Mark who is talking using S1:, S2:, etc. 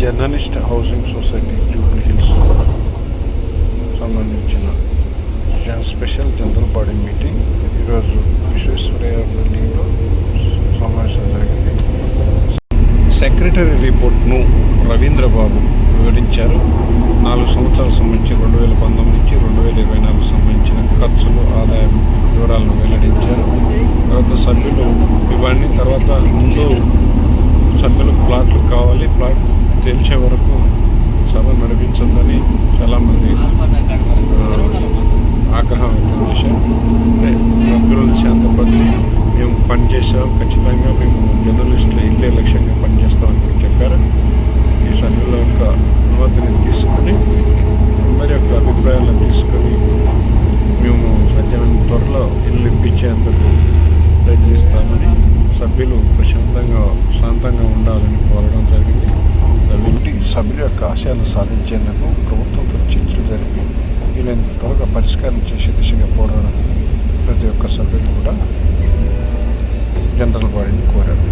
S1: Journalist housing society Jubilee Hills సంబంధించిన special general body meeting. ఈరోజు విశ్వేశ్వరయ్య బిల్డింగ్లో సమావేశం జరిగింది. సెక్రటరీ రిపోర్ట్ను రవీంద్రబాబు వివరించారు. నాలుగు సంవత్సరాలకు సంబంధించి రెండు వేల పంతొమ్మిది నుంచి రెండు వేల ఇరవై నాలుగు సంబంధించిన ఖర్చులు ఆదాయం వివరాలను వెల్లడించారు. తర్వాత సభ్యులు ఇవన్నీ తర్వాత ముందు తెలిసే వరకు సభ నడిపించొద్దని చాలామంది ఆగ్రహం వ్యక్తం చేశారు. అంటే సభ్యులను మేము పనిచేసాం ఖచ్చితంగా మేము జర్నలిస్టులు ఇల్లే లక్ష్యంగా పనిచేస్తామని చెప్పారు. ఈ సభ్యుల యొక్క అనుమతిని తీసుకొని అందరి యొక్క అభిప్రాయాలను తీసుకొని మేము సత్యమైన త్వరలో ఇల్లు ఇప్పించేందుకు ప్రయత్నిస్తామని సభ్యులు ప్రశాంతంగా శాంతంగా సభ్యుల యొక్క ఆశయాలు సాధించేందుకు ప్రభుత్వంతో చర్చలు జరిపి వీలైనంత త్వరగా పరిష్కారం చేసే దిశగా పోరాడాలని ప్రతి ఒక్క సభ్యులు కూడా జనరల్ బాడీని కోరారు.